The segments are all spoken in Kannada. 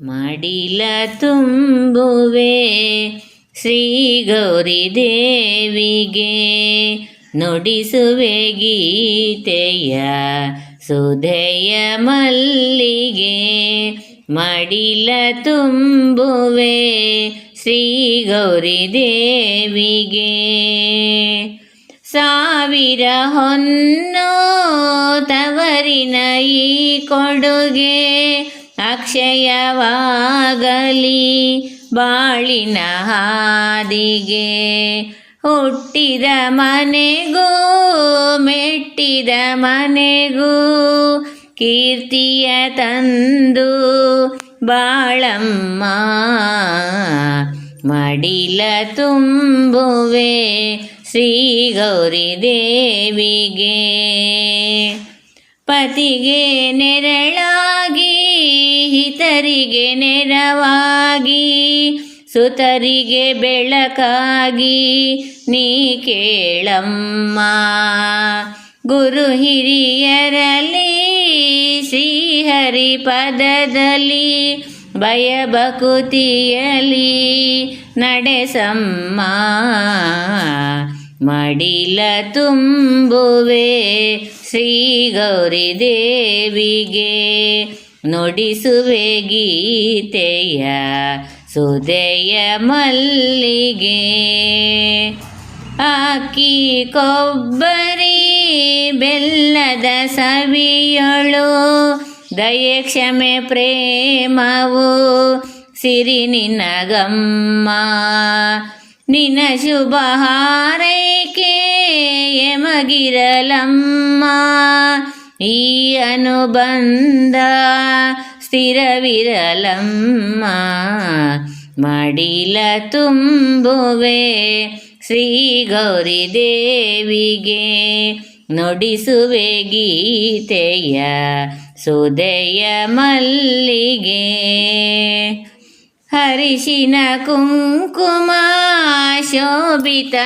ಮಡಿಲ ತುಂಬುವೆ ಶ್ರೀ ಗೌರಿ ದೇವಿಗೆ ನುಡಿಸುವೆ ಗೀತೆಯ ಸುಧೆಯ ಮಲ್ಲಿಗೆ ಮಡಿಲ ತುಂಬುವೆ ಶ್ರೀ ಗೌರಿ ದೇವಿಗೆ. ಸಾವಿರ ಹೊನ್ನು ತವರಿನ ಈ ಕೊಡುಗೆ ಅಕ್ಷಯವಾಗಲಿ ಬಾಳಿನ ಹಾದಿಗೆ. ಹುಟ್ಟಿದ ಮನೆಗೂ, ಮೆಟ್ಟಿದ ಮನೆಗೂ ಕೀರ್ತಿಯ ತಂದು ಬಾಳಮ್ಮ. ಮಡಿಲ ತುಂಬುವೆ ಶ್ರೀ ಗೌರಿ ದೇವಿಗೆ. ಪತಿಗೆ ನೆರಳಾಗಿ ಹಿತರಿಗೆ ನೆರವಾಗಿ, ಸುತರಿಗೆ ಬೆಳಕಾಗಿ, ನೀ ಕೇಳಮ್ಮ. ಗುರು ಹಿರಿಯರಲಿ ಶ್ರೀಹರಿ ಪದದಲ್ಲಿ ಭಯಭಕುತಿಯಲಿ ನಡೆಸಮ್ಮ. ಮಡಿಲ ತುಂಬುವೆ ಶ್ರೀ ಗೌರಿ ದೇವಿಗೆ ನುಡಿಸುವೆ ಗೀತೆಯ ಸುದೆಯ ಮಲ್ಲಿಗೆ. ಅಕ್ಕಿ, ಕೊಬ್ಬರಿ, ಬೆಲ್ಲದ ಸವಿಯಳು, ದಯೆ, ಕ್ಷಮೆ, ಪ್ರೇಮವು ಸಿರಿ ನಿನಗಮ್ಮ ನಿನ ಶುಭ ಹಾರೈಕೆ ಎಮಗಿರಲಮ್ಮ. ಈ ಅನುಬಂಧ ಸ್ಥಿರವಿರಲಮ್ಮ ಮಡಿಲ ತುಂಬುವೆ ಶ್ರೀ ಗೌರಿ ದೇವಿಗೆ ನುಡಿಸುವೆ ಗೀತೆಯ ಸುದೆಯ ಮಲ್ಲಿಗೆ. ಹರಿಶಿನ ಕುಂಕುಮ ಶೋಭಿತಳಾಗಿ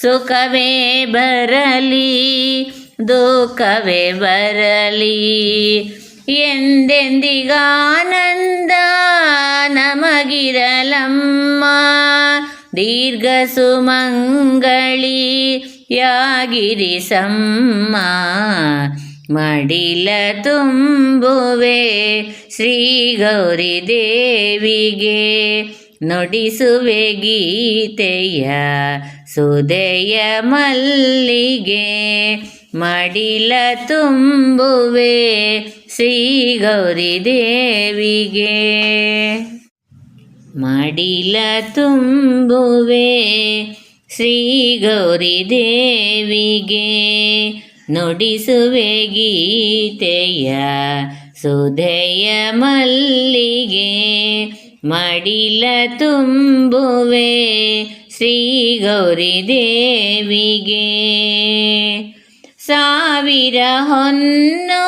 ಸುಖವೇ ಬರಲಿ, ದುಃಖವೇ ಬರಲಿ. ಎಂದೆಂದಿಗಾನಂದ ನಮಗಿರಲಮ್ಮ. ದೀರ್ಘ ಸುಮಂಗಳಿ ಯಾಗಿರಿಸಮ್ಮ ಮಡಿಲ ತುಂಬುವೆ ಶ್ರೀ ಗೌರಿ ದೇವಿಗೆ ನುಡಿಸುವೆ ಗೀತೆಯ ಸುದೆಯ ಮಲ್ಲಿಗೆ. ಮಡಿಲ ತುಂಬುವೆ ಶ್ರೀ ಗೌರಿ ದೇವಿಗೆ. ಮಡಿಲ ತುಂಬುವೆ ಶ್ರೀ ಗೌರಿ ದೇವಿಗೆ. ನುಡಿಸುವೆ ಗೀತೆಯ ಸುಧೆಯ ಮಲ್ಲಿಗೆ. ಮಡಿಲ ತುಂಬುವೆ ಶ್ರೀ ಗೌರಿ ದೇವಿಗೆ. ಸಾವಿರ ಹೊನ್ನೋ